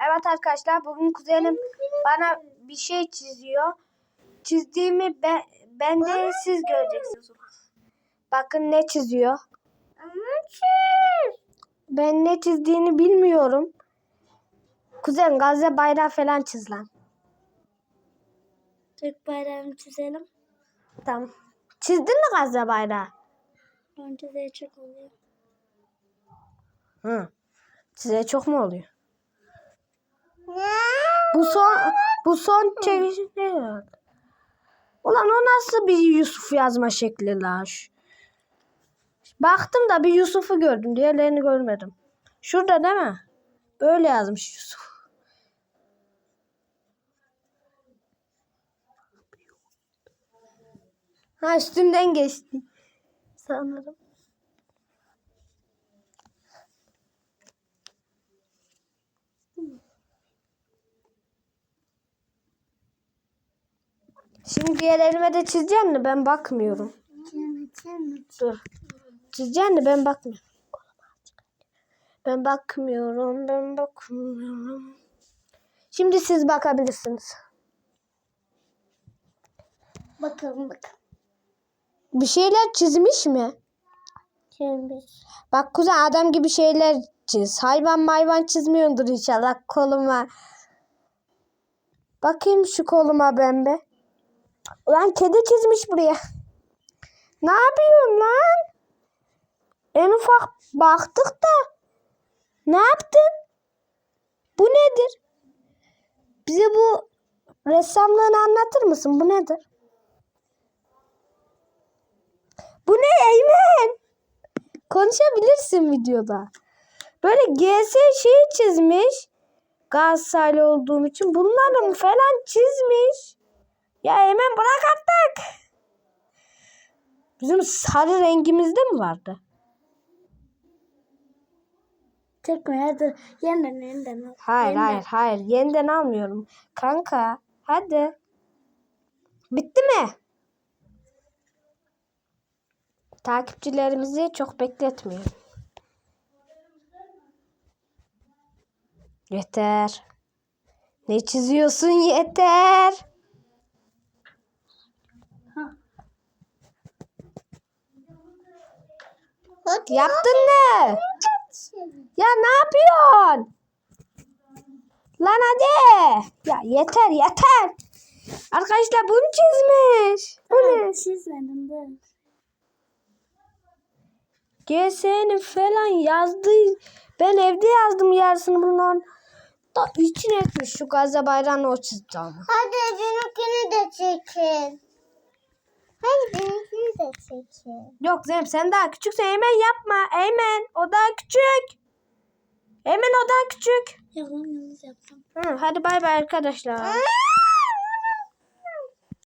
Evet arkadaşlar bugün kuzenim bana bir şey çiziyor. Çizdiğimi ben, ben de siz göreceksiniz. Bakın ne çiziyor. Ben ne çizdiğini bilmiyorum. Kuzen Gazze bayrağı falan çiz lan. Türk bayrağını çizelim. Tamam. Çizdin mi Gazze bayrağı? Önce de çok oluyor. Hı. Size çok mu oluyor? Bu son bu son herhalde? Ulan o nasıl bir Yusuf yazma şekli la? Baktım da bir Yusuf'u gördüm. Diğerlerini görmedim. Şurada değil mi? Böyle yazmış Yusuf. Ha üstümden geçti. Sanırım. Şimdi diğer elime de çizeceksin mi? Ben bakmıyorum. Dur. Çizeceksin mi? Ben bakmıyorum. Ben bakmıyorum. Ben bakmıyorum. Şimdi siz bakabilirsiniz. Bakalım bakalım. Bir şeyler çizmiş mi? Şimdi Bak kuzen adam gibi şeyler çiz. Hayvan mayvan çizmiyordur inşallah koluma. Bakayım şu koluma ben be. Ulan kedi çizmiş buraya. Ne yapıyorsun lan? En ufak baktık da. Ne yaptın? Bu nedir? Bize bu ressamlığını anlatır mısın? Bu nedir? Bu ne Eymen? Konuşabilirsin videoda. Böyle GS şeyi çizmiş. Galatasaraylı olduğum için bunları mı falan çizmiş. Ya hemen bırak artık. Bizim sarı rengimizde mi vardı? Çekme hadi. Yeniden yeniden al. Hayır Yeniden. hayır hayır. Yeniden almıyorum. Kanka hadi. Bitti mi? Takipçilerimizi çok bekletmiyor. Yeter. Ne çiziyorsun yeter. Hadi. Yaptın ne? Ya ne yapıyorsun? Lan hadi. Ya yeter yeter. Arkadaşlar bunu çizmiş. Bu ne? Çizmedim de. GS'nin falan yazdığı ben evde yazdım yarısını bunların. Da için etmiş şu Gazze bayrağını o çizdi ama. Hadi benimkini de çekin. Hadi benimkini çekin. Yok Zeynep sen daha küçüksen Eymen yapma. Eymen o daha küçük. Eymen o daha küçük. Yalan yalnız yaptım. Hı, hadi bay bay arkadaşlar.